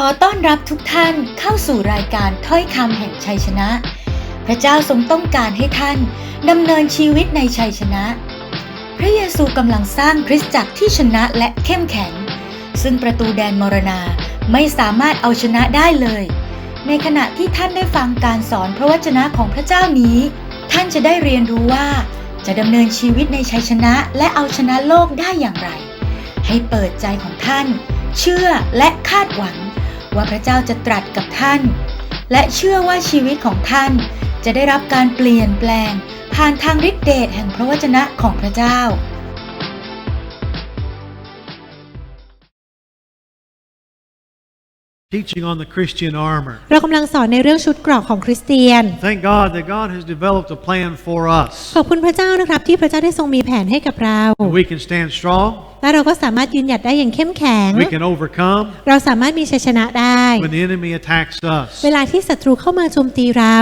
ขอต้อนรับทุกท่านเข้าสู่รายการถ้อยคำแห่งชัยชนะ พระเจ้าทรงต้องการให้ท่านดำเนินชีวิตในชัยชนะ พระเยซูกำลังสร้างคริสตจักรที่ชนะและเข้มแข็ง ซึ่งประตูแดนมรณาไม่สามารถเอาชนะได้เลย ในขณะที่ท่านได้ฟังการสอนพระวจนะของพระเจ้านี้ ท่านจะได้เรียนรู้ว่าจะดำเนินชีวิตในชัยชนะและเอาชนะโลกได้อย่างไร ให้เปิดใจของท่าน เชื่อและคาดหวัง ว่าพระเจ้าจะตรัสกับท่าน และเชื่อว่าชีวิตของท่านจะได้รับการเปลี่ยนแปลง ผ่านทางฤทธิเดชแห่งพระวจนะของพระเจ้า teaching on the Christian armor. เรากำลังสอนในเรื่องชุดเกราะของคริสเตียน Thank God that God has developed a plan for us. ขอบคุณพระเจ้านะครับที่พระเจ้าได้ทรงมีแผนให้กับเรา We can stand strong, และเราก็สามารถยืนหยัดได้อย่างเข้มแข็ง we can overcome เราสามารถมีชัยชนะได้ when the enemy attacks us. เวลาที่ศัตรูเข้ามาโจมตีเรา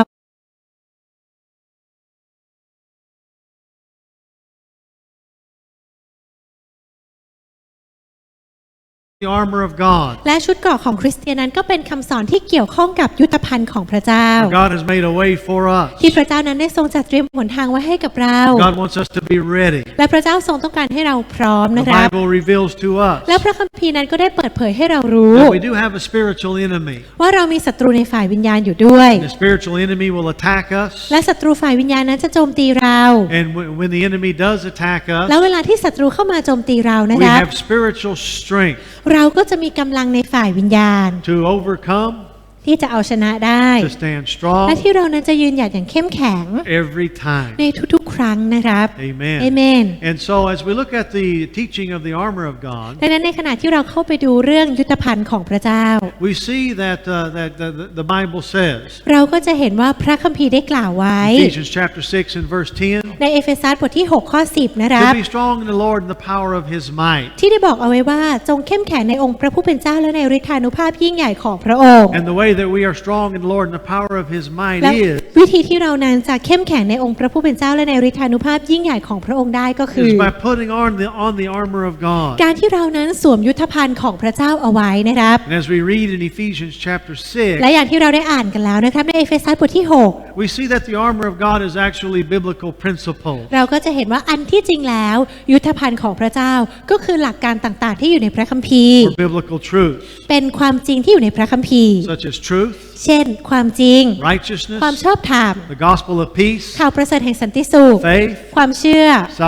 The armor of God. และชุดเกราะของคริสเตียนนั้นก็เป็นคำสอนที่เกี่ยวข้องกับยุทธภัณฑ์ของพระเจ้า God has made a way for us. ที่พระเจ้านั้นได้ทรงจัดเตรียมหนทางไว้ให้กับเรา God wants us to be ready. และพระเจ้าทรงต้องการให้เราพร้อม The นะครับ Bible reveals to us แล้วพระคัมภีร์นั้นก็ได้เปิดเผยให้เรารู้ that we do have a spiritual enemy. ว่าเรามีศัตรูในฝ่ายวิญญาณอยู่ด้วย The spiritual enemy will attack us. และศัตรูฝ่ายวิญญาณนั้นจะโจมตีเรา And when when the enemy does attack แล้ว us, เวลาที่ศัตรูเข้ามาโจมตีเรานะ we ครับ have spiritual strength เราก็จะมีกำลังในฝ่ายวิญญาณ to overcome, ที่จะเอาชนะได้ to stand strong และที่เรานั้นจะยืนหยัดอย่างเข้มแข็ง every time. ในทุกๆ ครั้งนะครับ Amen. เอเมน And so, as we look at the teaching of the armor of God, ดังนั้นในขณะที่เราเข้าไปดูเรื่องยุทธภัณฑ์ของพระเจ้า we see that uh, that the, the Bible says, เราก็จะเห็นว่าพระคัมภีร์ได้กล่าวไว้ Ephesians chapter 6 and verse 10, ในเอเฟซัสบทที่ 6 ข้อ 10 นะครับ to be strong in the Lord and the power of His might. ที่ได้บอกเอาไว้ว่าจงเข้มแข็งในองค์พระผู้เป็นเจ้าและในฤทธานุภาพยิ่งใหญ่ของพระองค์ And the way that we are strong in the Lord and the power of His might และ is, วิธีที่เรานั้นจะเข้มแข็งในองค์พระผู้เป็นเจ้าและในฤทธานุภาพยิ่งใหญ่ของพระองค์ได้ก็คือ is by putting on the on the armor of God. การที่เรานั้นสวมยุทธภัณฑ์ของพระเจ้าเอาไว้นะครับ And as we read in Ephesians chapter และ 6, อย่างที่เราได้อ่านกันแล้วนะครับในเอเฟซัสบทที่ we see that the armor of God is actually biblical principle. 6 เราก็จะเห็นว่าอันที่จริงแล้ว ยุทธภัณฑ์ของพระเจ้าก็คือหลักการต่างๆ ที่อยู่ในพระคัมภีร์ or biblical truth, เป็นความจริงที่อยู่ในพระคัมภีร์ such as truth, เช่น ความจริง righteousness, ความชอบธรรม the gospel of peace, ข่าวประเสริฐแห่งสันติสุข faith, ความเชื่อค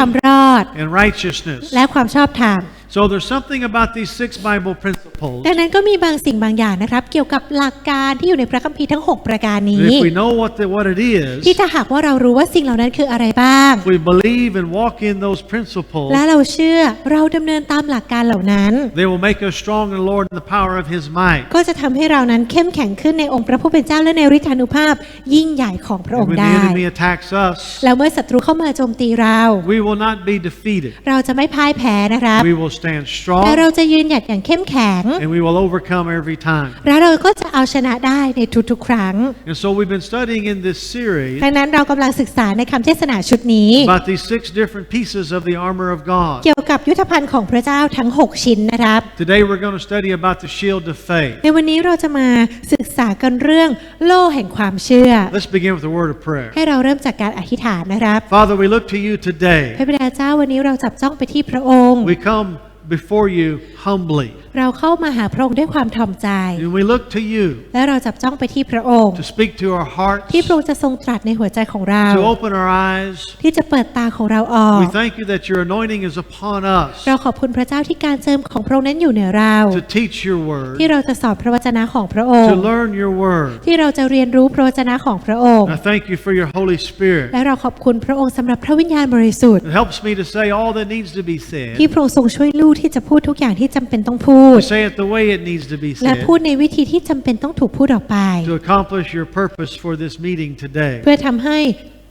วาม salvation, รอด and righteousness. และความชอบธรรม So there's something about these six Bible principles. ดังนั้นก็มีบางสิ่งบางอย่างนะครับ เกี่ยวกับหลักการที่อยู่ในพระคัมภีร์ทั้ง 6 ประการ And นี้ if we know what the, what it ที่ is, ถ้าหากว่าเรารู้ว่าสิ่งเหล่านั้นคืออะไรบ้าง we believe and walk in those principles, และเราเชื่อเราดำเนินตามหลักการเหล่านั้น they will make us strong in the Lord and the power of His might. ก็จะทำให้เรานั้นเข้มแข็งขึ้นในองค์พระผู้เป็นเจ้าและในฤทธานุภาพยิ่งใหญ่ของพระอง And ค์ when the ได้ enemy attacks us, แล้วเมื่อศัตรูเข้ามาโจมตีเรา we will not be defeated. เราจะไม่พ่ายแพ้นะครับ We will stand แต่ strong เราจะยืนหยัดอย่างเข้มแข็ง and we will overcome every time. และเราก็จะเอาชนะได้ในทุกๆ ครั้ง And so we've been studying in this series ดังนั้นเรากำลังศึกษาในคำเทศนาชุดนี้ about these six different pieces of the armor of God. เกี่ยวกับยุทธภัณฑ์ของพระเจ้าทั้ง 6 ชิ้นนะครับ Today we're going to study about the shield of faith. ในวันนี้เราจะมาศึกษากันเรื่องโล่แห่งความเชื่อ Let's begin with a word of prayer. ให้เราเริ่มจากการอธิษฐานนะครับ Father, we look to you today. พระบิดาเจ้าวันนี้เราจับจ้องไปที่พระองค์ We come before you humbly. เราเข้ามาหาพระองค์ด้วยความถ่อมใจ And we look to you และเราจับจ้องไปที่พระองค์ to speak to our hearts, ที่พระองค์จะทรงตรัสในหัวใจของเรา to open our eyes. ที่จะเปิดตาของเราออก We thank you that your anointing is upon us เราขอบคุณพระเจ้าที่การเจิมของพระองค์นั้นอยู่เหนือเรา to teach your word, ที่เราจะสอนพระวจนะของพระองค์ to learn your word. ที่เราจะเรียนรู้พระวจนะของพระองค์ I thank you for your Holy Spirit. และเราขอบคุณพระองค์สำหรับพระวิญญาณบริสุทธิ์ It helps me to say all that needs to be ที่ said, พระองค์ทรงช่วยลูกที่จะพูดทุกอย่างที่จำเป็นต้องพูด to say it the way it needs to be และ said, พูดในวิธีที่จำเป็นต้องถูกพูดออกไป to accomplish your purpose for this meeting today. เพื่อทำให้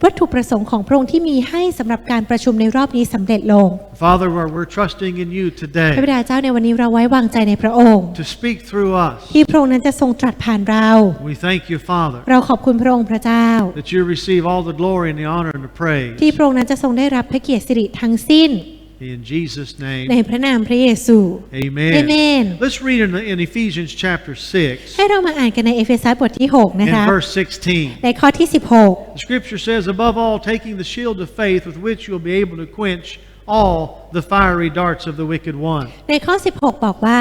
วัตถุประสงค์ของพระองค์ที่มีให้สำหรับการประชุมในรอบนี้สำเร็จลง Father, we're, we're trusting in you พระบิ today ดาเจ้าในวันนี้เราไว้วางใจในพระองค์ to speak through us. ที่พระองค์นั้นจะทรงตรัสผ่านเรา We thank you, Father, เราขอบคุณพระองค์พระเจ้า that you receive all the glory and the honor and the praise. ที่พระองค์นั้นจะทรงได้รับพระเกียรติสิริทั้งสิ้น In Jesus' ใน name, พระนามพระเยซู amen. Amen. Let's read in, in Ephesians chapter 6 ให้เรามาอ่านกันในเอเฟซัสบทที่ 6 นะ and คะ verse 16. ในข้อที่ The scripture says, above all, taking the shield of faith with which you'll be able to quench all the fiery darts of the wicked one. 16ในข้อ 16 บอกว่า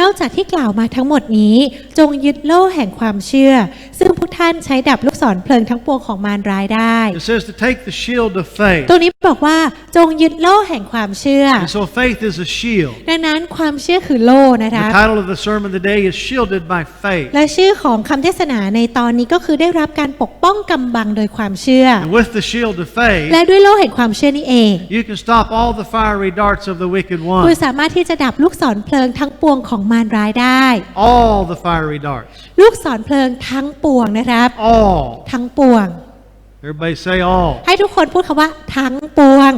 นอกจากที่กล่าวมาทั้งหมดนี้ จงยึดโล่แห่งความเชื่อ ซึ่งพวกท่านใช้ดับลูกศรเพลิงทั้งปวงของมารร้ายได้ It says to take the shield of faith. ตรงนี้บอกว่าจงยึดโล่แห่งความเชื่อ And so faith is a shield. ดังนั้นความเชื่อคือโล่นะคะ The title of the sermon today is Shielded by Faith. และชื่อของคำเทศนาในตอนนี้ก็คือได้รับการปกป้องกำบังโดยความเชื่อ And with the shield of faith, และด้วยโล่แห่งความเชื่อนี้เอง you can stop all the fiery darts of the wicked คุณ one. สามารถที่จะดับลูกศรเพลิงทั้งปวงของมารร้ายได้ All the fiery darts. ลูกศรเพลิงทั้งปวงนะครับ All. ทั้งปวง Everybody say all. ให้ทุกคนพูดคำว่าทั้งปวง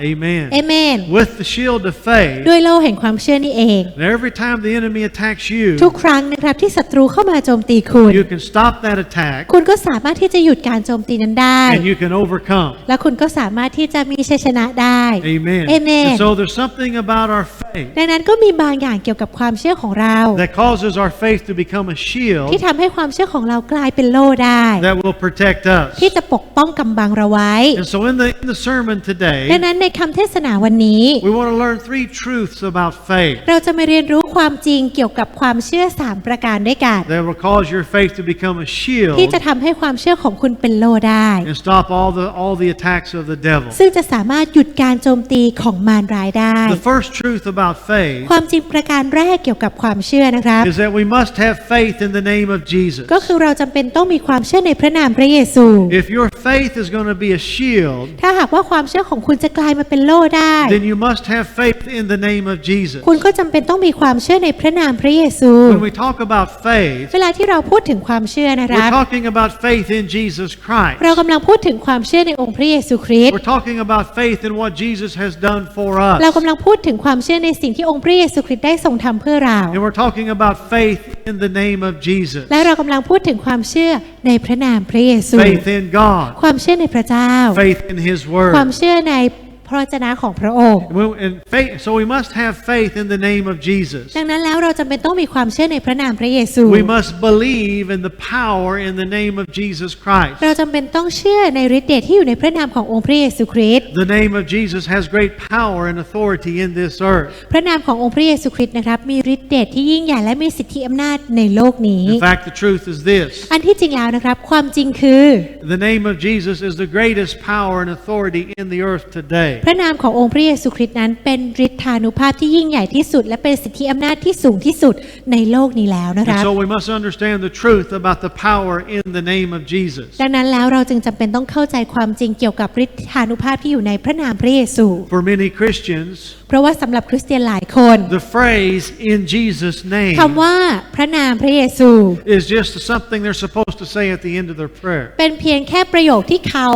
เอ Amen. เมน With the shield of faith, ด้วยโล่แห่งความเชื่อนี่เอง and every time the enemy attacks ทุก you, ครั้งนะครับที่ศัตรูเข้ามาโจมตีคุณ you can stop that attack คุณก็สามารถที่จะหยุดการโจมตีนั้นได้ and you can overcome. และคุณก็สามารถที่จะมีชัยชนะได้ Amen. เอเมน And so there's something about our faith ดังนั้นก็มีบางอย่างเกี่ยวกับความเชื่อของเรา that causes our faith to become a shield ที่ทำให้ความเชื่อของเรากลายเป็นโล่ได้ that will protect us. ที่จะปกป้องกำบังเราไว้ And so in the in the sermon ดัง today, นั้นในคำเทศนาวันนี้ we want to learn three truths about faith เราจะมาเรียนรู้ความจริงเกี่ยวกับความเชื่อ3ประการด้วยกัน that will cause your faith to become a shield ที่จะทำให้ความเชื่อของคุณเป็นโล่ได้ and stop all the all the attacks of the devil. ซึ่งจะสามารถหยุดการโจมตีของมารร้ายได้ The first truth about faith ความจริงประการแรกเกี่ยวกับความเชื่อนะครับ is that we must have faith in the name of Jesus. ก็คือเราจำเป็นต้องมีความเชื่อในพระนามพระเยซู If your faith is going to be a shield, ถ้าหากว่าความเชื่อของคุณจะกลายมาเป็นโล่ได้ then you must have faith in the name of Jesus. คุณก็จำเป็นต้องมีความเชื่อในพระนามพระเยซู When we talk about faith, เวลาที่เราพูดถึงความเชื่อนะครั we're บ talking about faith in Jesus Christ. เรากำลังพูดถึงความเชื่อในองค์พระเยซูคริสต์ We're talking about faith in what Jesus has done for เรา us. กำลังพูดถึงความเชื่อในสิ่งที่องค์พระเยซูคริสต์ได้ทรงทำเพื่อเรา And we're talking about faith in the name of Jesus. และเรากำลังพูดถึงความเชื่อในพระนามพระเยซู Faith in God. ความเชื่อในพระเจ้า Faith in His ความ Word. เชื่อในพ ระวจนะของพระองค์ And we- and faith, so we must have faith in the name of Jesus. ดังนั้นแล้วเราจำเป็นต้องมีความเชื่อในพระนามพระเยซู We must believe in the power in the name of Jesus Christ. เราจำเป็นต้องเชื่อในฤทธิ์เดชที่อยู่ในพระนามขององค์พระเยซูคริสต์ The name of Jesus has great power and authority in this earth. พระนามขององค์พระเยซูคริสต์นะครับมีฤทธิ์เดชที่ยิ่งใหญ่และมีสิทธิอำนาจในโลกนี้ In fact, the truth is this อันที่จริงแล้วนะครับความจริงคือ the name of Jesus is the greatest power and authority in the earth today. พระนามขององค์พระเยซูคริสต์นั้นเป็นฤทธานุภาพที่ยิ่งใหญ่ที่สุด และเป็นสิทธิอำนาจที่สูงที่สุดในโลกนี้แล้วนะค And รับ so we must understand the truth about the power in the name of Jesus. ดังนั้นแล้วเราจึงจำเป็นต้องเข้าใจความจริงเกี่ยวกับฤทธานุภาพที่อยู่ในพระนามพระเยซู For many Christians, เพราะว่าสำหรับคริสเตียนหลายคน the phrase in Jesus' name คำว่าพระนามพระเยซู is just something they're supposed to say at the end of their prayer. เป็นเพียงแค่ประโยคที่เขา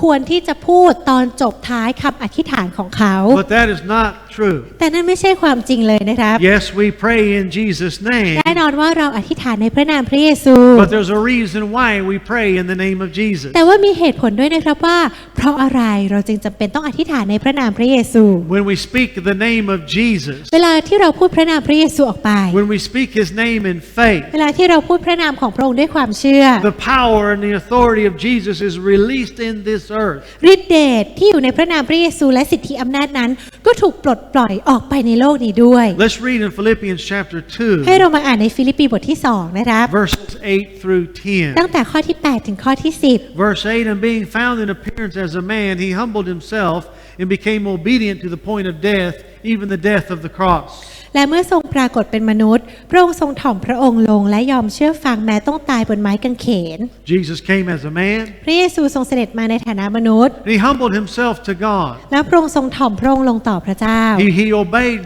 ควรที่จะพูดตอนจบท้ายคำอธิษฐานของเขา But that is not true. แต่นั่นไม่ใช่ความจริงเลยนะครับ Yes, we pray in Jesus' name, แน่นอนว่าเราอธิษฐานในพระนามพระเยซู but there's a reason why we pray in the name of Jesus. แต่ว่ามีเหตุผลด้วยนะครับว่า เพราะอะไรเราจึงจำเป็นต้องอธิษฐานในพระนามพระเยซู When we speak the name of Jesus, เวลาที่เราพูดพระนามพระเยซูออกไป when we speak his name in faith, เวลาที่เราพูดพระนามของพระองค์ด้วยความเชื่อ the power and the authority of Jesus is released in this earth. ฤทธิเดชที่อยู่ในพระนามพระเยซูและสิทธิอำนาจนั้น ก็ถูกปลดปล่อยออกไปในโลกนี้ด้วย Let's read in Philippians chapter ให้ 2, เรามาอ่านในฟิลิปปีบทที่ 2 นะครับ verses 8 through ตั้ง 10. แต่ข้อที่ 8 ถึงข้อที่ Verse 8 And being found in appearance as a man, he humbled himself and became obedient to the point of death, even the death of the cross. 10และเมื่อทรงปรากฏเป็นมนุษย์ พระองค์ทรงถ่อมพระองค์ลงและยอมเชื่อฟังแม้ต้องตายบนไม้กางเขน Jesus came as a man, พระเยซูทรงเสด็จมาในฐานะมนุษย์ and he humbled himself to God. แล้วพระองค์ทรงถ่อมพระองค์ลงต่อพระเจ้า He, he obeyed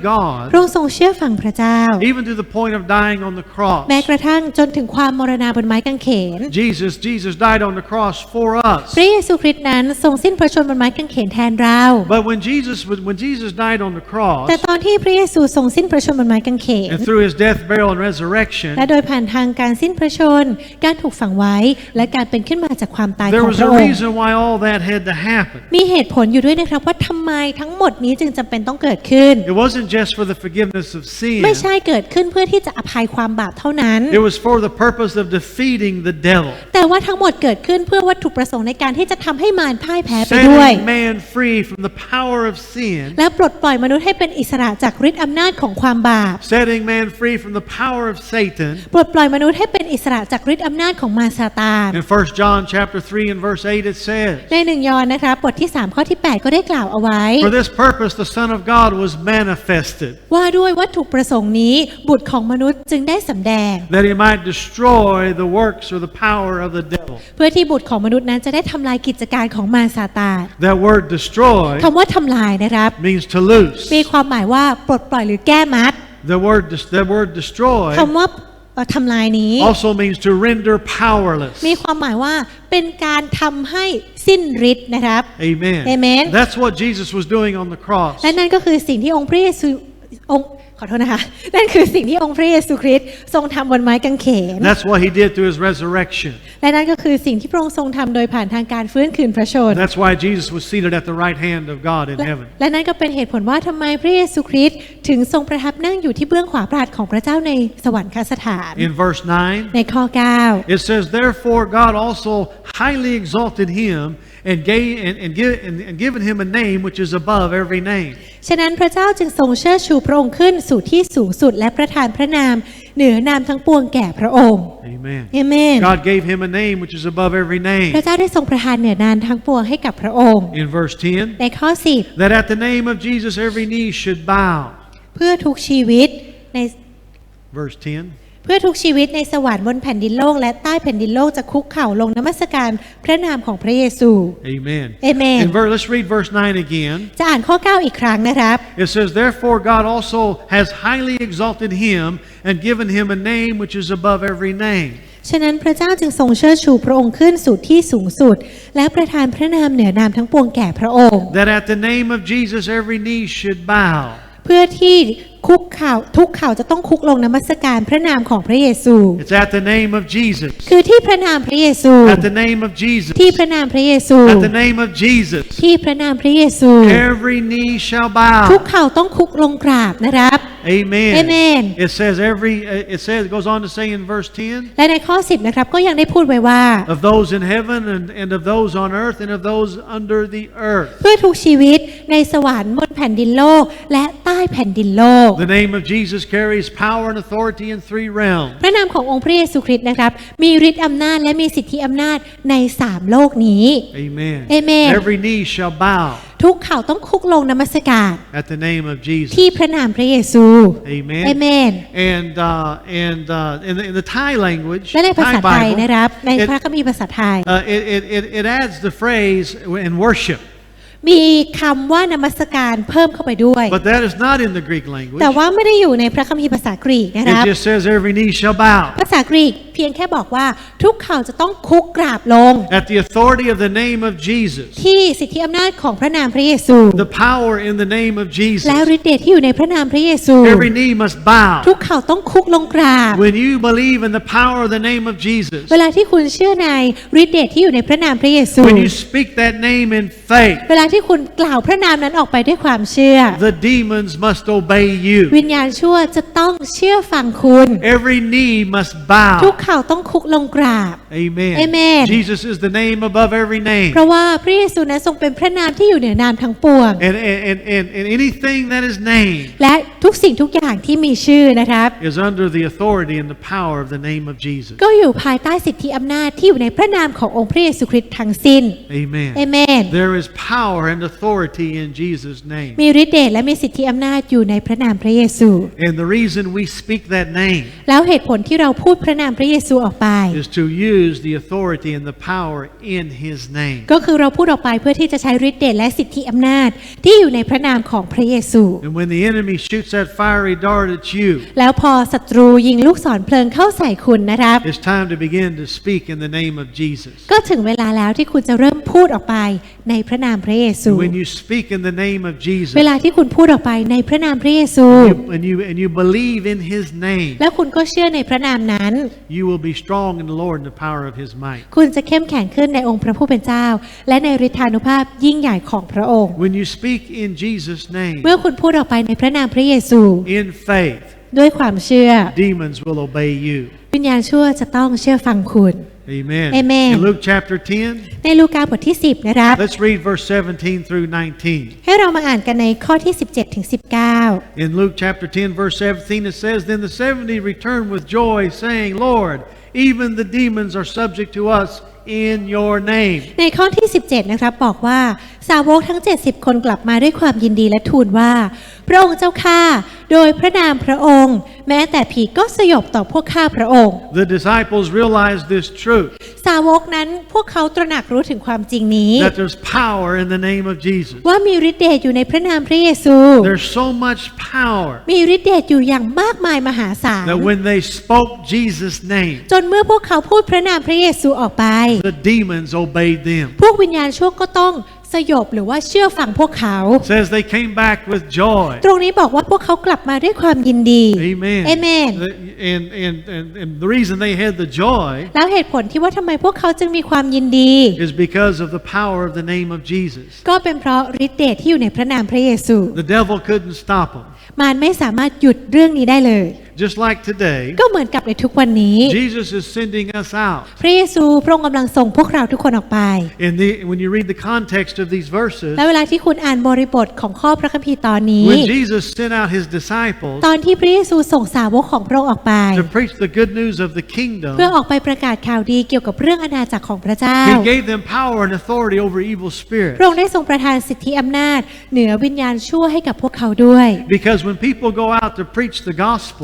พระ God, องค์ทรงเชื่อฟังพระเจ้า even to the point of dying on the cross. แม้กระทั่งจนถึงความมรณาบนไม้กางเขน Jesus, Jesus died on the cross for us. พระเยซูคริสต์นั้นทรงสิ้นพระชนม์บนไม้กางเขนแทนเรา But when Jesus, when Jesus died on the cross, แต่ตอนที่พระเยซูทรงสิ้นพระชนม์บนไม้กางเขน And through his death, burial, and resurrection, และโดยผ่านทางการสิ้นพระชนม์การถูกฝังไว้ และการเป็นขึ้นมาจากความตาย there ของ was พระ a องค์ reason why all that had to happen. มีเหตุผลอยู่ด้วยนะครับว่าทำไมทั้งหมดนี้จึงจำเป็นต้องเกิดขึ้น It wasn't just for the forgiveness of sin, ไม่ใช่เกิดขึ้นเพื่อที่จะอภัยความบาปเท่านั้น it was for the purpose of defeating the devil, แต่ว่าทั้งหมดเกิดขึ้นเพื่อวัตถุประสงค์ในการที่จะทำให้มารพ่ายแพ้ไปด้วย setting man free from the power of sin, และปลดปล่อยมนุษย์ให้เป็นอิสระจากฤทธิ์อำนาจของความบาป setting man free from the power of Satan. ปลดปล่อยมนุษย์ให้เป็นอิสระจากฤทธิ์อำนาจของมารซาตาน In 1 John chapter 3 and verse 8 it says, ในหนึ่งยอห์นนะครับบทที่ 3 ข้อที่ 8 ก็ได้กล่าวเอาไว้ For this purpose the Son of God was manifested, ว่าด้วยวัตถุประสงค์นี้บุตรของมนุษย์จึงได้สำแดง that he might destroy the works or the power of the devil. เพื่อที่บุตรของมนุษย์นั้นจะได้ทำลายกิจการของมารซาตาน That word destroy คำว่าทำลายนะครับ means to loose. มีความหมายว่าปลดปล่อยหรือแก้มัด The word, des- the word destroy คำว่าเอ่อทำลายนี้ also means to render powerless. มีความหมายว่าเป็นการทำให้สิ้นฤทธิ์นะครับ Amen. Amen. That's what Jesus was doing on the cross. และนั่นก็คือสิ่งที่องค์พระเยซูองค์ ขอโทษนะคะนั่นคือสิ่งที่องค์พระเยซูคริสต์ทรงทำบนไม้กางเขน That's what he did through his resurrection. และนั่นก็คือสิ่งที่พระองค์ทรงทำโดยผ่านทางการฟื้นคืนพระชน That's why Jesus was seated at the right hand of God in และ heaven. และนั่นก็เป็นเหตุผลว่าทำไมพระเยซูคริสต์ถึงทรงประทับนั่งอยู่ที่เบื้องขวาพระหัตถ์ของพระเจ้าในสวรรคสถาน In verse 9, ในข้อ 9 it says, Therefore God also highly exalted him and, gave, and, and, give, and, and given him a name which is above every name. ฉะนั้นพระเจ้าจึงทรงเชิดชูพระองค์ขึ้นสู่ที่สูงสุดและประทานพระนามเหนือนามทั้งปวงแก่พระองค์ Amen. เอเมน God gave him a name which is above every พระ name. เจ้าได้ทรงประทานเหนือนามทั้งปวงให้กับพระองค์ In verse 10, ในข้อ that at the name of Jesus every knee should bow. 10เพื่อทุกชีวิตใน Verse 10. เพื่อทุกชีวิตในสวรรค์บนแผ่นดินโลกและใต้แผ่นดินโลกจะคุกเข่าลงนมัสการพระนามของพระเยซู Amen. Amen. In ver- let's read verse 9 again. จะอ่านข้อ 9 อีกครั้งนะครับ It says, Therefore God also has highly exalted him and given him a name which is above every name. ฉะนั้นพระเจ้าจึงทรงเชิดชูพระองค์ขึ้นสู่ที่สูงสุด และประทานพระนามเหนือนามทั้งปวงแก่พระองค์ That at the name of Jesus every knee should bow. เพื่อที่ คุกเข่าทุกเข่าจะต้องคุกลงนมัสการพระนามของพระเยซู It's at the name of Jesus. คือที่พระนามพระเยซู At the name of Jesus. ที่พระนามพระเยซู At the name of Jesus. ที่พระนามพระเยซู Every knee shall ทุก bow. เข่าต้องคุกลงกราบนะครับ Amen. Amen. It says every, it says, it goes on to say in verse 10, และในข้อ 10 นะครับก็ยังได้พูดไว้ว่า of those in heaven and, and of those on earth and of those under the earth. เพื่อทุกชีวิตในสวรรค์บนแผ่นดินโลกและใต้แผ่นดินโลก The name of Jesus carries power and authority in three realms. พระนามขององค์พระเยซูคริสต์นะครับ มีฤทธิ์อำนาจและมีสิทธิอำนาจในสามโลกนี้ Amen. Amen. Every knee shall bow ทุกเข่าต้องคุกลงนมัสการ at the name of Jesus. ที่พระนามพระเยซู Amen. เอเมน And uh, and uh, in, the, in the Thai language, และในภา Thai ษาไทย Bible, นะครับ ใน it, พระคัมภีร์ภาษาไทย uh, it, it, it, it adds the phrase in worship, มีคำว่านมัสการเพิ่มเข้าไปด้วย but that is not in the Greek language. แต่ว่าไม่ได้อยู่ในพระคัมภีร์ภาษากรีกนะค It รับ just says every knee shall bow ภาษากรีกเพียงแค่บอกว่าทุกเข่าจะต้องคุกกราบลง at the authority of the name of Jesus, ที่สิทธิอำนาจของพระนามพระเยซู the power in the name of Jesus. แล้วฤทธิ์เดชที่อยู่ในพระนามพระเยซู Every knee must bow ทุกเข่าต้องคุกลงกราบ when you believe in the power of the name of Jesus. เวลาที่คุณเชื่อในฤทธิ์เดชที่อยู่ในพระนามพระเยซู When you speak that name in faith, เวลาที่คุณกล่าวพระนามนั้นออกไปด้วยความเชื่อ the demons must obey you. วิญญาณชั่วจะต้องเชื่อฟังคุณ Every knee must ทุก bow. เข่าต้องคุกลงกราบ Amen. Amen. Jesus is the name above every name. เพราะว่าพระเยซูนั้นทรงเป็นพระนามที่อยู่เหนือนามทั้งปวง And, and, and, and anything that is named และทุกสิ่งทุกอย่างที่มีชื่อนะครับ is under the authority and the power of the name of Jesus. ก็อยู่ภายใต้สิทธิอำนาจที่อยู่ในพระนามขององค์พระเยซูคริสต์ทั้งสิ้น Amen. เอเมน There is power and authority in Jesus' name. มีฤทธิ์เดชและมีสิทธิอำนาจอยู่ในพระนามพระเยซู And the reason we speak that name แล้วเหตุผลที่เราพูดพระนามพระเยซูออกไป is to use the authority and the power in His name. ก็คือเราพูดออกไปเพื่อที่จะใช้ฤทธิ์เดชและสิทธิอำนาจที่อยู่ในพระนามของพระเยซู And when the enemy shoots that fiery dart at you, แล้วพอศัตรูยิงลูกศรเพลิงเข้าใส่คุณนะครับ it's time to begin to speak in the name of Jesus. ก็ถึงเวลาแล้วที่คุณจะเริ่มพูดออกไปในพระนามพระเยซู When you speak in the name of Jesus เวลาที่คุณพูดออกไปในพระนามพระเยซู you- and you and you believe in His name, แล้วคุณก็เชื่อในพระนามนั้น you will be strong in the Lord and the power of His might. คุณจะเข้มแข็งขึ้นในองค์พระผู้เป็นเจ้า และในฤทธานุภาพยิ่งใหญ่ของพระองค์ When you speak in Jesus' name, เมื่อคุณพูดออกไปในพระนามพระเยซู in faith, ด้วยความเชื่อ demons will obey you. วิญญาณชั่วจะต้องเชื่อฟังคุณ Amen. Amen. In Luke chapter 10, ในลูกาบทที่ 10 นะครับ let's read verse 17 through 19. ให้เรามาอ่านกันในข้อที่ 17ถึง19 In Luke chapter 10, verse 17, it says, Then the 70 returned with joy, saying, Lord, even the demons are subject to us in your name. ในข้อที่ 17 นะครับ บอกว่า สาวกทั้ง 70 คนกลับมาด้วยความยินดีและทูลว่า พระองค์เจ้าข้าโดยพระนามพระองค์ แม้แต่ผีก็สยบต่อพวกข้าพระองค์ The disciples realized this truth สาวกนั้นพวกเขาตระหนักรู้ถึงความจริงนี้ that there's power in the name of Jesus. ว่ามีฤทธิเดชอยู่ในพระนามพระเยซู There's so much power มีฤทธิเดชอยู่อย่างมากมายมหาศาล that when they spoke Jesus' name, จนเมื่อพวกเขาพูดพระนามพระเยซูออกไป the demons obeyed them. พวกวิญญาณชั่วก็ต้อง สยบหรือว่าเชื่อฟังพวกเขา It says they came back with joy. ตรงนี้บอกว่าพวกเขากลับมาด้วยความยินดี Amen. Amen. And, and, and, and the reason they had the joy แล้วเหตุผลที่ว่าทำไมพวกเขาจึงมีความยินดี is because of the power of the name of Jesus. ก็เป็นเพราะฤทธิเดชที่อยู่ในพระนามพระเยซู The devil couldn't stop them. มารไม่สามารถหยุดเรื่องนี้ได้เลย Just like today, ก็เหมือนกับในทุกวันนี้ Jesus is sending us out. พระเยซูพระองค์กำลังส่งพวกเราทุกคนออกไป And the, when you read the context of these verses, แล้วเวลาที่คุณอ่านบริบทของข้อพระคัมภีร์ตอนนี้ when Jesus sent out his disciples ตอนที่พระเยซูส่งสาวกของพระองค์ออกไป to preach the good news of the kingdom, เพื่อออกไปประกาศข่าวดีเกี่ยวกับเรื่องอาณาจักรของพระเจ้า he gave them power and authority over evil พ spirits. ระองค์ได้ทรงประทานสิทธิอำนาจ เหนือวิญญาณชั่วให้กับพวกเขาด้วย Because when people go out to preach the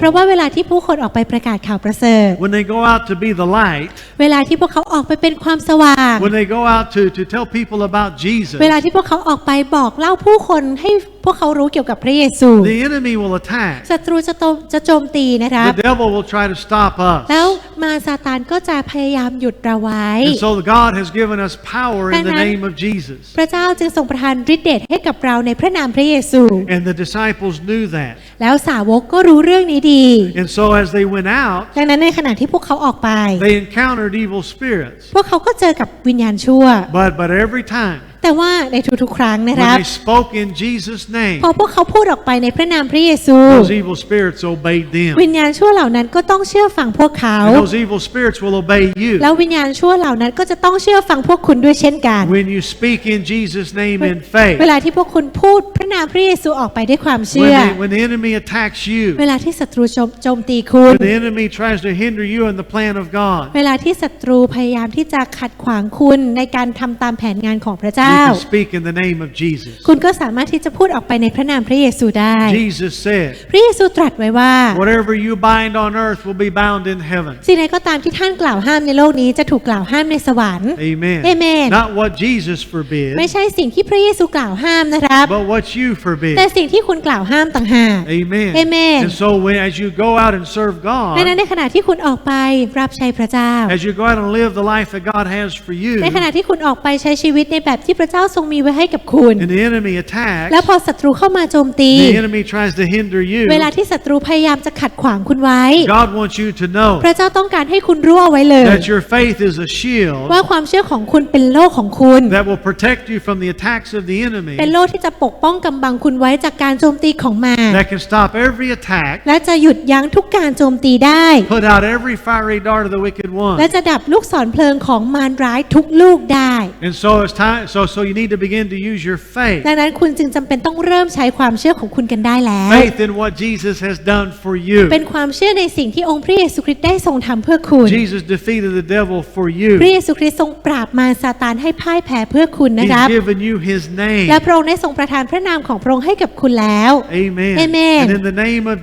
เพราะ gospel, ว่าเวลาที่ผู้คนออกไปประกาศข่าวประเสริฐ when they go out to be the light, เวลาที่พวกเขาออกไปเป็นความสว่าง when they go out to, to tell people about Jesus, เวลาที่พวกเขาออกไปบอกเล่าผู้คนให้พ วกเขารู้เกี่ยวกับพระเยซู the enemy will attack. ศัตรูจะโจมจะโจมตีนะครับ The devil will try to stop us. แล้วมารซาตานก็จะพยายามหยุดเราไว้ And so God has given us power in the ดังนั้น name of Jesus. พระเจ้าจึงทรงประทานฤทธิเดชให้กับเราในพระนามพระเยซู And the disciples knew that. แล้วสาวกก็รู้เรื่องนี้ดี And so as they went out, ดังนั้นในขณะที่พวกเขาออกไป they encountered evil spirits. พวกเขาก็เจอกับวิญญาณชั่ว But but every time แต่ว่าในทุกๆ ครั้งนะค when รับ they spoke in Jesus' name, พอพวกเขาพูดออกไปในพระนามพระเยซู those evil spirits obeyed วิ them. ญญาณชั่วเหล่านั้นก็ต้องเชื่อฟังพวกเขา And those evil spirits will obey you. แล้ววิญญาณชั่วเหล่านั้นก็จะต้องเชื่อฟังพวกคุณด้วยเช่นกัน When you speak in Jesus' name in เว faith, ลาที่พวกคุณพูดพระนามพระเยซูออกไปด้วยความ when เชื่อ the, when the enemy attacks เว you, ลาที่ศัตรูโจมโจมตีคุณ when the enemy tries to hinder you in the plan of God, เวลาที่ศัตรูพยายามที่จะขัดขวางคุณในการทำตามแผนงานของพระ you เจ้า can speak in the name of Jesus. คุณก็สามารถที่จะพูดออกไปในพระนามพระเยซูได้ Jesus said, พระเยซูตรัสไว้ว่า Whatever you bind on earth will be bound in heaven. สิ่งใดก็ตามที่ท่านกล่าวห้ามในโลกนี้จะถูกกล่าวห้ามในสวรรค์ Amen. Amen. Not what Jesus forbid, ไม่ใช่สิ่งที่พระเยซูกล่าวห้ามนะครับ but what you แต่ forbid. สิ่งที่คุณกล่าวห้ามต่างหาก Amen. Amen. And so when as you go out and serve ดังนั้น God, ในขณะที่คุณออกไปรับใช้พระเจ้า as you go out and live the life that God has for you, ในขณะที่คุณออกไปใช้ชีวิตในแบบที่พระเจ้าทรงมีไว้ให้กับคุณ and the enemy attacks, แล้วพอศัตรูเข้ามาโจมตี the enemy tries to hinder you, เวลาที่ศัตรูพยายามจะขัดขวางคุณไว้ God wants you to know พระเจ้าต้องการให้คุณรู้เอาไว้เลย that your faith is a shield ว่าความเชื่อของคุณเป็นโลกของคุณ that will protect you from the attacks of the enemy, เป็นโลกที่จะปกป้องกำบังคุณไว้จากการโจมตีของมาร that can stop every attack, และจะหยุดยั้งทุกการโจมตีได้ put out every fiery dart of the wicked และ one. จะดับลูกศรเพลิงของมารร้ายทุกลูกได้ And so it's time. So so you need to begin to use your faith, ดังนั้นคุณจึงจำเป็นต้องเริ่มใช้ความเชื่อของคุณกันได้แล้ว faith in what Jesus has done for you. เป็นความเชื่อในสิ่งที่องค์พระเยซูคริสต์ได้ทรงทำเพื่อคุณ Jesus defeated the devil for พระ you. เยซูคริสต์ทรงปราบมารซาตานให้พ่ายแพ้เพื่อคุณนะ He's ครับ given you His และ name. พระองค์ได้ทรงประทานพระนามของพระองค์ให้กับคุณแล้ว Amen. Amen. And in the name of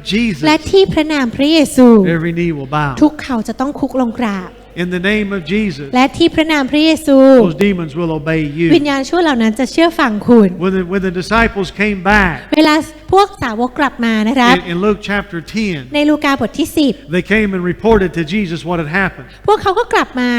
และ Jesus, ที่พระนามพระเยซู every knee will bow. ทุกเขาจะต้องคุกลงกราบ In the name of Jesus, และที่พระนามพระเยซู those demons will obey วิญ you. ญาณชั่วเหล่านั้นจะเชื่อฟังคุณ When the, when the disciples came back เวลาพวกสาวกกลับมานะครับ in, in Luke chapter 10, ในลูกาบทที่ they came and reported to Jesus what had happened. 10พวกเขาก็กลับมา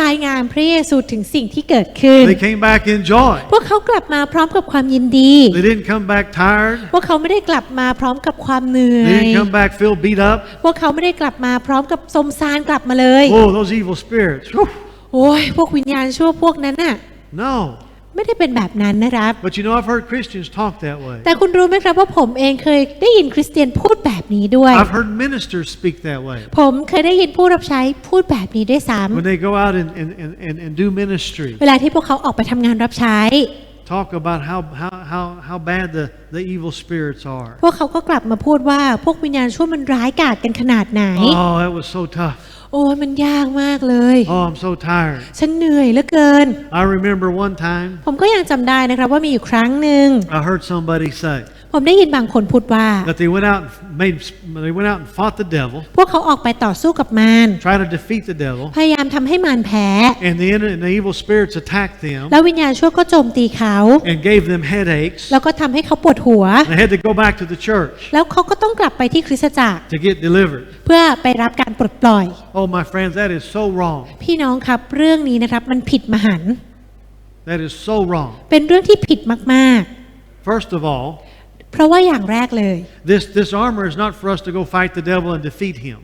รายงานพระเยซูถึงสิ่งที่เกิดขึ้น They came back in joy. พวกเขากลับมาพร้อมกับความยินดี They didn't come back tired. พวกเขาไม่ได้กลับมาพร้อมกับความเหนื่อ They ย didn't come back feel beat up. พวกเขาไม่ได้กลับมาพร้อมกับสมซานกลับมาเลย Oh, those evil spirits. Whew. โอ้ยพวกวิญญาณชั่วพวกนั้นน่ะ No. ไม่ได้เป็นแบบนั้นนะครับ But you know, I've heard Christians talk that way. แต่คุณรู้ไหมครับว่าผมเองเคยได้ยินคริสเตียนพูดแบบนี้ด้วย I've heard ministers speak that way. ผมเคยได้ยินผู้รับใช้พูดแบบนี้ด้วยซ้ When they go out and, and, and, and, and do ministry, ำเวลาที่พวกเขาออกไปทำงานรับใช้ talk about how, how, how, how bad the, the evil spirits are. พวกเขาก็กลับมาพูดว่าพวกวิญญาณชั่วมันร้ายกาจกันขนาดไหน Oh, that was so tough. โอ้ยมันยากมากเลย Oh, I'm so tired. ฉันเหนื่อยเหลือเกิน I remember one time ผมก็ยังจำได้นะครับว่ามีอยู่ครั้งหนึ่ง I heard somebody say ผมได้ยินบางคนพูดว่า that they went out and made they went out and fought the devil, พวกเขาออกไปต่อสู้กับมาร tried to defeat the devil, พยายามทำให้มารแพ้ and the, and the evil spirits attacked them แล้ววิญญาณชั่วก็โจมตีเขา and gave them headaches. แล้วก็ทำให้เขาปวดหัว They had to go back to the church แล้วเขาก็ต้องกลับไปที่คริสตจักร to get delivered. เพื่อไปรับการปลดปล่อย Oh, my friends, that is so wrong. พี่น้องครับเรื่องนี้นะครับมันผิดมหันต์ That is so wrong. เป็นเรื่องที่ผิดมาก First of all, ๆ เพราะว่าอย่างแรกเลย this, this armor is not for us to go fight the devil and defeat him.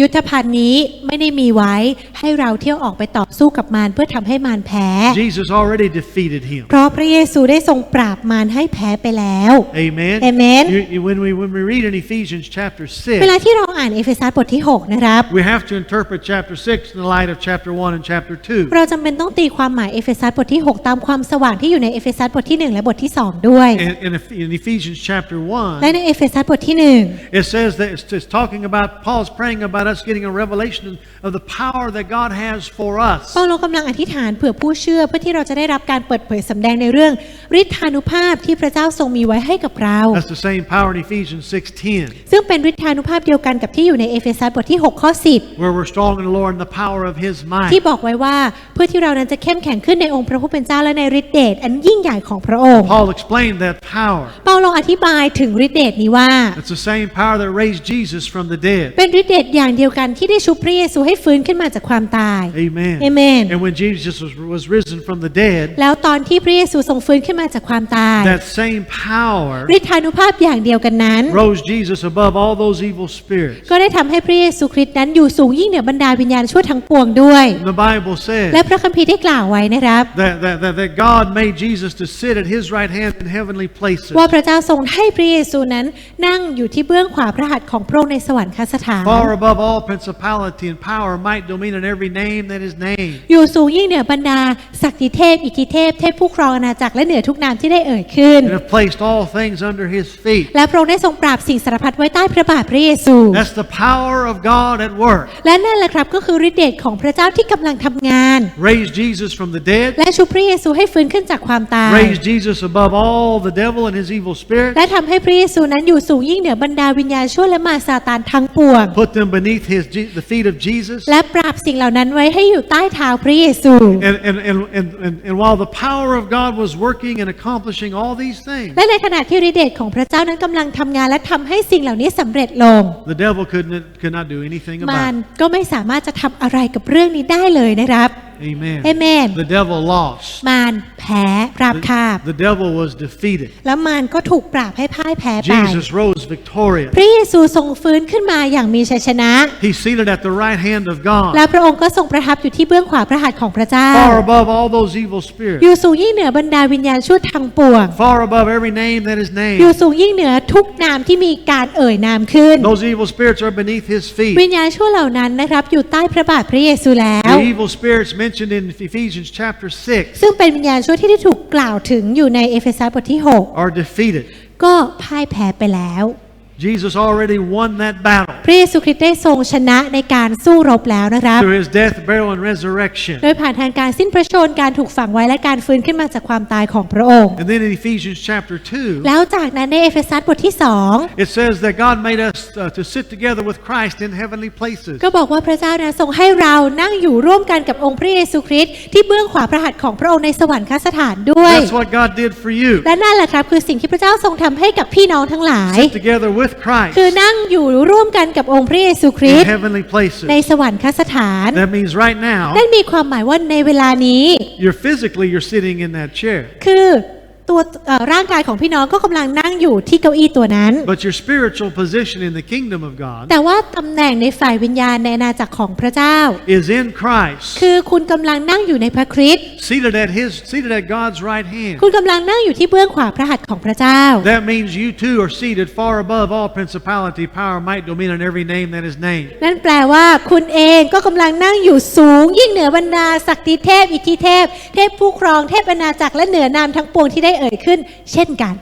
ยุทธภัณฑ์นี้ไม่ได้มีไว้ให้เราเที่ยวออกไปต่อสู้กับมารเพื่อทำให้มารแพ้ Jesus already defeated him. เพราะพระเยซูได้ทรงปราบมารให้แพ้ไปแล้ว Amen. Amen. You- you- when, we, when we read in Ephesians chapter เวลา 6, ที่เราอ่านเอเฟซัสบทที่ 6 นะครับ we have to interpret chapter 6 in the light of chapter 1 and chapter 2. เราจำเป็นต้องตีความหมายเอเฟซัสบทที่ 6 ตามความสว่างที่อยู่ในเอเฟซัสบทที่ 1 และบทที่ 2 ด้วย In, in, Eph- in Ephesians chapter และ 1, ในเอเฟซัสบทที่ it says that it's, it's talking about, Paul's praying about us getting a revelation of the power that God has for 1 us. เปาโลกำลังอธิษฐานเผื่อผู้เชื่อเพื่อที่เราจะได้รับการเปิดเผยสำแดงในเรื่องฤทธานุภาพที่พระเจ้าทรงมีไว้ให้กับเรา That's the same power in Ephesians 6.10, ซึ่งเป็นฤทธานุภาพเดียวกันกับที่อยู่ในเอเฟซัสบทที่6ข้อ where we're strong in the Lord and the power of His 10 might. ที่บอกไว้ว่าเพื่อที่เรานั้นจะเข้มแข็งขึ้นในองค์พระผู้เป็นเจ้าและในฤทธิเดชอันยิ่งใหญ่ของพระองค์ Paul explained that power. เปาโลอธิบายถึงฤทธิเดชนี้ว่า It's the same power that raised Jesus from the dead. เป็นฤทธิเดชอย่างเดียวกันที่ได้ชุบพระเยซูให้ฟื้นขึ้นมาจากความตาย Amen. Amen. And when Jesus was, was risen from the dead, แล้วตอนที่พระเยซูทรงฟื้นขึ้นมาจากความตาย that same power ฤทธานุภาพอย่างเดียวกันนั้น rose Jesus above all those evil spirits. ก็ได้ทำให้พระเยซูคริสต์นั้นอยู่สูงยิ่งเหนือบรรดาวิญญาณชั่วทั้งปวงด้วย The Bible และ says พระคัมภีร์ได้กล่าวไว้นะครับ that, that, that, that God made Jesus to sit at his right hand in heavenly places, ว่าพระเจ้าทรงให้พระเยซูนั้นนั่งอยู่ที่เบื้องขวาพระหัตถ์ของพระองค์ในสวรรคสถาน far above all principality and power, might, dominion, and every name that is named. อยู่สูงยิ่งเหนือบรรดาศักดิเทพอิทธิเทพเทพผู้ครองอาณาจักรและเหนือทุกนามที่ได้เอ่ยขึ้น And have placed all things under his feet. และพระองค์ได้ทรงปราบสิ่งสารพัดไว้ใต้พระบาทพระเยซู That's the power of God at work. และนั่นแหละครับก็คือฤทธิเดชของพระเจ้าที่กำลังทำงาน Raised Jesus from the dead, และชุบพระเยซูให้ฟื้นขึ้นจากความตาย raised Jesus above all the devil and his evil spirits, และทำให้พระเยซูนั้นอยู่สูงยิ่งเหนือบรรดาวิญญาณชั่วและมารซาตานทั้งปวง put them beneath his, Je- the feet of Jesus. และปราบสิ่งเหล่านั้นไว้ให้อยู่ใต้เท้าพระเยซู And, and, and, and, and, and while the power of God was working and accomplishing all these things, และในขณะที่ฤทธิเดชของพระเจ้านั้นกำลังทำงานและทำให้สิ่งเหล่านี้สำเร็จลง the devil could not, could not do anything มาร about it. ก็ไม่สามารถจะทำอะไรกับเรื่องนี้ได้เลยนะครับ Amen. Amen. The devil lost. มารแพ้ปราบคาบ The devil was defeated. แล้วมารก็ถูกปราบให้พ่ายแพ้ไป Jesus rose victorious. พระเยซูทรงฟื้นขึ้นมาอย่างมีชัยชนะ He's seated at the right hand of และ God, พระองค์ก็ทรงประทับอยู่ที่เบื้องขวาพระหัตถ์ของพระเจ้า far above all those evil อ spirits, ยู่สูงยิ่งเหนือบรรดาวิญญาณชั่วทั้งปวง far above every name that is อยู่ named. สูงยิ่งเหนือทุกนามที่มีการเอ่ยนามขึ้น Those evil spirits are beneath his วิ feet. ญญาณชั่วเหล่านั้นนะครับอยู่ใต้พระบาทพระเยซูแล้ว The evil spirits mentioned in Ephesians chapter 6ซึ่งเป็นวิญญาณชั่วที่ได้ถูกกล่าวถึงอยู่ในเอเฟซัสบทที่ are defeated. 6ก็พ่ายแพ้ไปแล้ว Jesus already won that battle พระเยซูคริสต์ได้ทรงชนะในการสู้รบแล้วนะครับ through his death, burial, and resurrection. โดยผ่านทางการสิ้นพระชนม์การถูกฝังไว้และการฟื้นขึ้นมาจากความตายของพระองค์ And then in Ephesians chapter 2, แล้วจากนั้นในเอเฟซัสบทที่ it says that God made us uh, to sit together with Christ in heavenly places. 2ก็บอกว่าพระเจ้านะทรงให้เรานั่งอยู่ร่วมกันกับองค์พระเยซูคริสต์ที่เบื้องขวาพระหัตถ์ของพระองค์ในสวรรคสถานด้วย That's what God did for you. และนั่นแหละครับคือสิ่งที่พระเจ้าทรงทำให้กับพี่น้องทั้งหลาย Sit together with Christ คือนั่งอยู่ร่วมกันกับองค์พระเยซูคริ in สต์ heavenly ใน places. สวรรคสถาน That means right now, นั่นมีความหมายว่าในเวลานี้ you're physically you're sitting in that chair, คือตัวเอ่อร่างกายของพี่น้องก็กำลังนั่งอยู่ที่เก้าอี้ตัวนั้น but your spiritual position in the kingdom of God แต่ว่าตำแหน่งในฝ่ายวิญญาณในอาณาจักรของพระเจ้า is in Christ, คือคุณกำลังนั่งอยู่ในพระคริสต์ seated at His seated at God's right hand. คุณกำลังนั่งอยู่ที่เบื้องขวาพระหัตถ์ของพระเจ้า That means you too are seated far above all principality, power, might, dominion, and every name that is named. นั่นแปลว่าคุณเองก็กำลังนั่งอยู่สูง ยิ่งเหนือบรรดาศักดิเทพอิทธิเทพ เทพผู้ครองเทพอาณาจักรและเหนือนามทั้งปวงที่ได้เอ่ยขึ้น เช่นกัน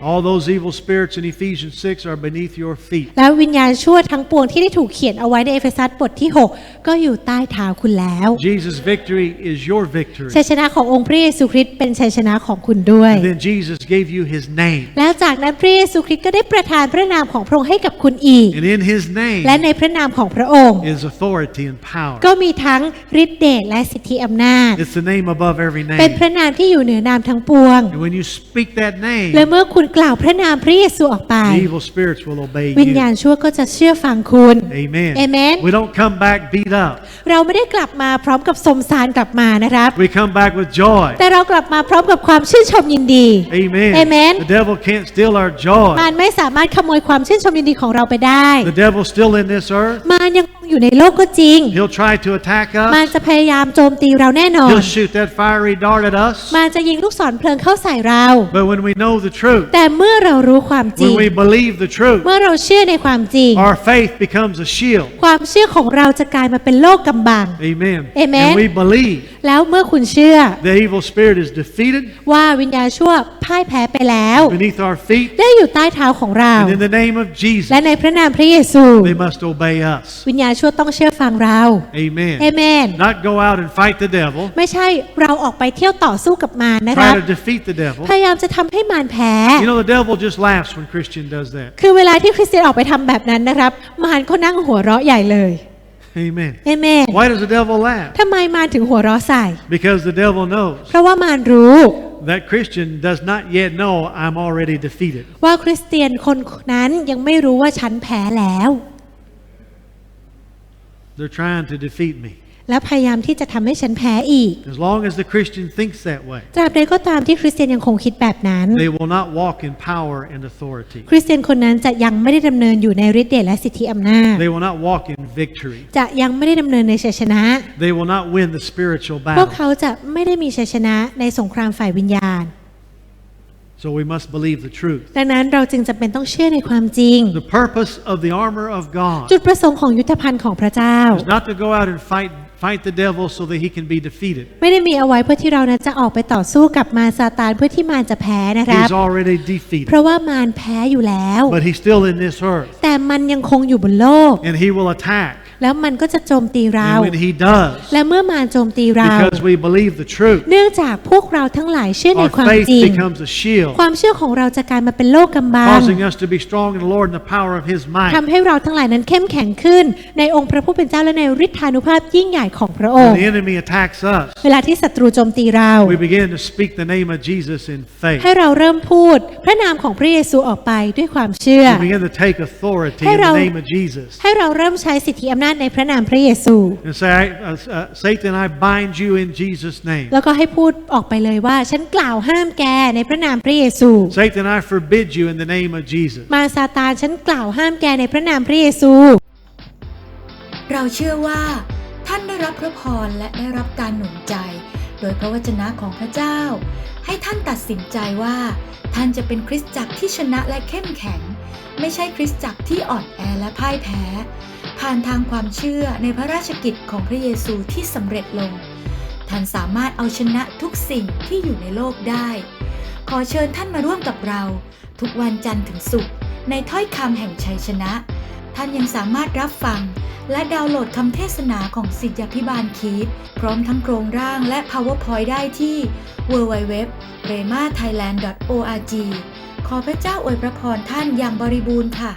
All those evil spirits in Ephesians 6 are beneath your feet. แล้ววิญญาณชั่วทั้งปวงที่ได้ถูกเขียนเอาไว้ในเอเฟซัสบทที่ 6 ก็อยู่ใต้เท้าคุณแล้ว Jesus' victory is your victory. ชัยชนะขององค์พระเยซูคริสต์เป็นชัยชนะของคุณด้วย And then Jesus gave you His name. แล้วจากนั้นพระเยซูคริสต์ก็ได้ประทานพระนามของพระองค์ให้กับคุณอีก And in His name และในพระนามของพระองค์ is authority and power. ก็มีทั้งฤทธิเดชและสิทธิอำนาจ It's the name above every เป็น name. พระนามที่อยู่เหนือนามทั้งปวง And when you speak that และ name, เมื่อคุณกล่าวพระนามพระเยซูออกไป the evil spirits will obey วิญญาณ you. ชั่วก็จะเชื่อฟังคุณ Amen. Amen. We don't come back beat up. เราไม่ได้กลับมาพร้อมกับสมสารกลับมานะครับ We come back with joy. แต่เรากลับมาพร้อมกับความชื่นชมยินดี Amen. Amen. The devil can't steal our joy. มันไม่สามารถขโมยความชื่นชมยินดีของเราไปได้ The devil's still in this earth. มันยัง อยู่ในโลกก็จริง He'll try to attack มัน us. จะพยายามโจมตีเราแน่นอน He'll shoot that fiery dart at us. มันจะยิงลูกศรเพลิงเข้าใส่เรา But when we know the truth, แต่เมื่อเรารู้ความจริ when ง we believe the truth, เมื่อเราเชื่อในความจริง our faith becomes a shield. ความเชื่อของเราจะกลายมาเป็นโลกกำบัง Amen. Amen. And we believe แล้วเมื่อคุณเชื่อ the evil spirit is defeated ว่าวิญญาณชั่วพ่ายแพ้ไปแล้ว beneath our feet. ได้อยู่ใต้เท้าของเรา And in the name of และ Jesus, ในพระนามพระเยซู they must obey us. วิญญาณชั่วต้องเชื่อฟังเรา Amen. เอเมน Not go out and fight the devil, ไม่ใช่เราออกไปเที่ยวต่อสู้กับมารนะค try รับ to defeat the devil. พยายามจะทำให้มารแพ้ You know, the devil just laughs when Christian does that. คือเวลาที่คริสเตียนออกไปทำแบบนั้นนะครับ มารก็นั่งหัวเราะใหญ่เลย Amen. เอเมน Why does the devil laugh? ทำไมมารถึงหัวเราะใส่ Because the devil knows เพราะว่ามารรู้ that Christian does not yet know I'm already defeated. ว่าคริสเตียนคนนั้นยังไม่รู้ว่าฉันแพ้แล้ว They're trying to defeat me. และพยายามที่จะทำให้ฉันแพ้อีก As long as the Christian thinks that way, ตราบใดก็ตามที่คริสเตียนยังคงคิดแบบนั้น they will not walk in power and authority. คริสเตียนคนนั้นจะยังไม่ได้ดำเนินอยู่ในฤทธิ์เดชและสิทธิอำนาจ They will not walk in victory. จะยังไม่ได้ดำเนินในชัยชนะ They will not win the spiritual พวก battle. เขาจะไม่ได้มีชัยชนะในสงครามฝ่ายวิญญาณ So we must believe the truth. ดังนั้นเราจึงจำเป็นต้องเชื่อในความจริง The purpose of the armor of God จุดประสงค์ของยุทธภัณฑ์ของพระเจ้า is not to go out and fight fight the devil so that he can be defeated. ไม่ได้มีเอาไว้เพื่อที่เรานะจะออกไปต่อสู้กับมารซาตานเพื่อที่มารจะแพ้นะครับ He's already เพ defeated. ราะว่ามารแพ้อยู่แล้ว But he's still in this earth. แต่มันยังคงอยู่บนโลก And he will attack. แล้วมันก็จะโจมตีเรา And when he does, และเมื่อมารโจมตีเรา because we believe the truth, เนื่องจากพวกเราทั้งหลายเชื่อใน our ความ faith จริง becomes a shield, ความเชื่อของเราจะกลายมาเป็นโลกกำบัง causing us to be strong in the Lord and the power of his ทำ might. ให้เราทั้งหลายนั้นเข้มแข็งขึ้น ในองค์พระผู้เป็นเจ้าและในฤทธานุภาพยิ่งใหญ่ของพระอง When ค์ the enemy attacks us, เวลาที่ศัตรูโจมตีเรา we begin to speak the name of Jesus in faith. ให้เราเริ่มพูดพระนามของพระเยซูออกไปด้วยความเชื่อ We begin to take authority Hey, in the Raul. name of Jesus. ให้เราเริ่มใช้สิทธิอำนาจในพระนามพระเยซู And say, I, uh, uh, Satan, I bind you in Jesus' name. แล้วก็ให้พูดออกไปเลยว่า ฉันกล่าวห้ามแกในพระนามพระเยซู Satan, I forbid you in the name of Jesus. มาซาตานฉันกล่าวห้ามแกในพระนามพระเยซู เราเชื่อว่า ท่านได้รับพระพรและได้รับการหนุนใจ โดยพระวจนะของพระเจ้า ให้ท่านตัดสินใจว่า ท่านจะเป็นคริสตจักรที่ชนะและเข้มแข็ง ไม่ใช่คริสตจักรที่อ่อนแอและพ่ายแพ้ ผ่านทางความเชื่อในพระราชกิจของพระเยซูที่สำเร็จลง ท่านสามารถเอาชนะทุกสิ่งที่อยู่ในโลกได้ ขอเชิญท่านมาร่วมกับเรา ทุกวันจันทร์ถึงศุกร์ในถ้อยคำแห่งชัยชนะ ท่านยังสามารถรับฟัง และดาวน์โหลดคำเทศนาของสิทธยาพิบาลคีดพร้อมทั้งโครงร่างและ PowerPoint ได้ที่ www.remathailand.org ขอพระเจ้าอวยพระพรท่านอย่างบริบูรณ์ค่ะ